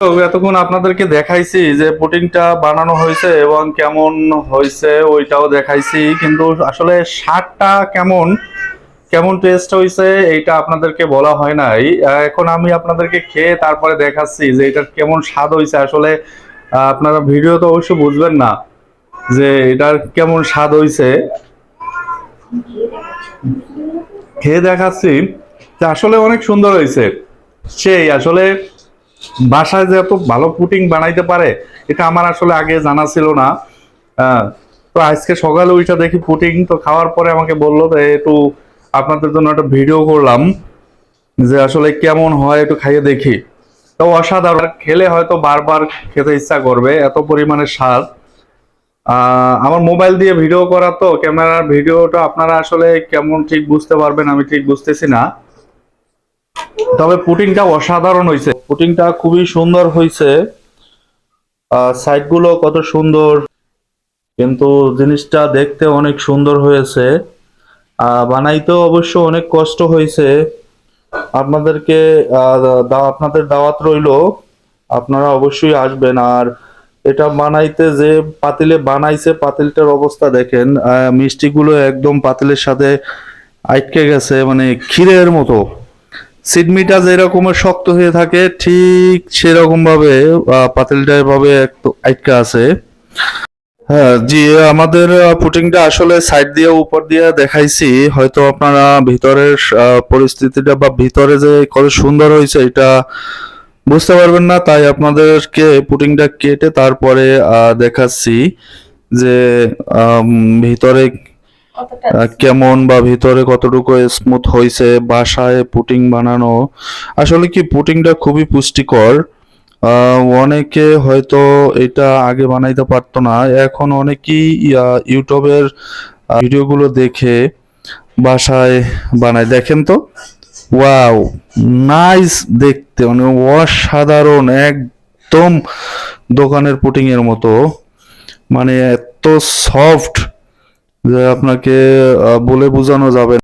এতক্ষণ আপনাদেরকে দেখাইছি যে পুটিংটা বানানো হয়েছে এবং কেমন হয়েছে ওইটাও দেখাইছি। কিন্তু আসলে স্বাদটা কেমন কেমন টেস্ট হয়েছে এইটা আপনাদেরকে বলা হয় নাই। এখন আমি আপনাদেরকে খেয়ে তারপরে দেখাচ্ছি যে এটার কেমন স্বাদ হয়েছে। আসলে আপনারা ভিডিও তো অবশ্যই বুঝবেন না যে এটার কেমন স্বাদ হয়েছে। খেয়ে দেখাচ্ছি আসলে অনেক সুন্দর হয়েছে। সেই, আসলে বাসায় যে এত ভালো পুটিং বানাইতে পারে এটা আমার আসলে আগে জানা ছিল না। আহ, তো আজকে সকালে ওইটা দেখি পুটিং তো খাওয়ার পরে আমাকে বলল যে একটু আপনাদের জন্য একটা ভিডিও করলাম যে আসলে কেমন হয় একটু খাইয়ে দেখি। তো অসাধারণ। খেলে হয়তো বারবার খেতে ইচ্ছা করবে এত পরিমাণে স্বাদ। আমার মোবাইল দিয়ে ভিডিও করা তো ক্যামেরার ভিডিওটা আপনারা আসলে কেমন ঠিক বুঝতে পারবেন আমি ঠিক বুঝতেছি না। তবে পুটিংটা অসাধারণ হয়েছে পুটিংটা খুবই সুন্দর হয়েছে সাইডগুলো কত সুন্দর। কিন্তু জিনিসটা দেখতে অনেক সুন্দর হয়েছে। বানাইতেও অবশ্য অনেক কষ্ট হয়েছে আপনাদেরকে আপনাদের দাওয়াত রইল। আপনারা অবশ্যই আসবেন। আর এটা বানাইতে যে পাতিলে বানাইছে, পাতিলটার অবস্থা দেখেন। মিষ্টিগুলো একদম পাতিলের সাথে আটকে গেছে মানে ক্ষীরের মতো। সিডমিটা যেরকমের শক্ত হয়ে থাকে ঠিক সেরকম ভাবে আহ, পাতিলটা এভাবে একটু আটকা আছে। হ্যাঁ জি আমাদের পুটিংটা আসলে সাইড দিয়ে উপর দিয়ে দেখাইছি। হয়তো আপনারা ভিতরের পরিস্থিতিটা বা ভিতরে যে কত সুন্দর হয়েছে এটা বুঝতে পারবেন না। তাই আপনাদেরকে পুটিংটা কেটে তারপরে দেখাচ্ছি যে ভিতরে কেমন বা ভিতরে কতটুকু স্মুথ হয়েছে বাসায় পুটিং বানানো আসলে কি পুটিংটা খুবই পুষ্টিকর। অনেকে হয়তো এটা আগে বানাইতে পারতো না এখন অনেকেই ইউটিউবের ভিডিওগুলো দেখে বাসায় বানায়। দেখেন তো? ওয়াও নাইস দেখতে মানে অসাধারণ একদম দোকানের পুটিং এর মতো। মানে এত সফট যে আপনাকে বলে বোঝানো যাবে।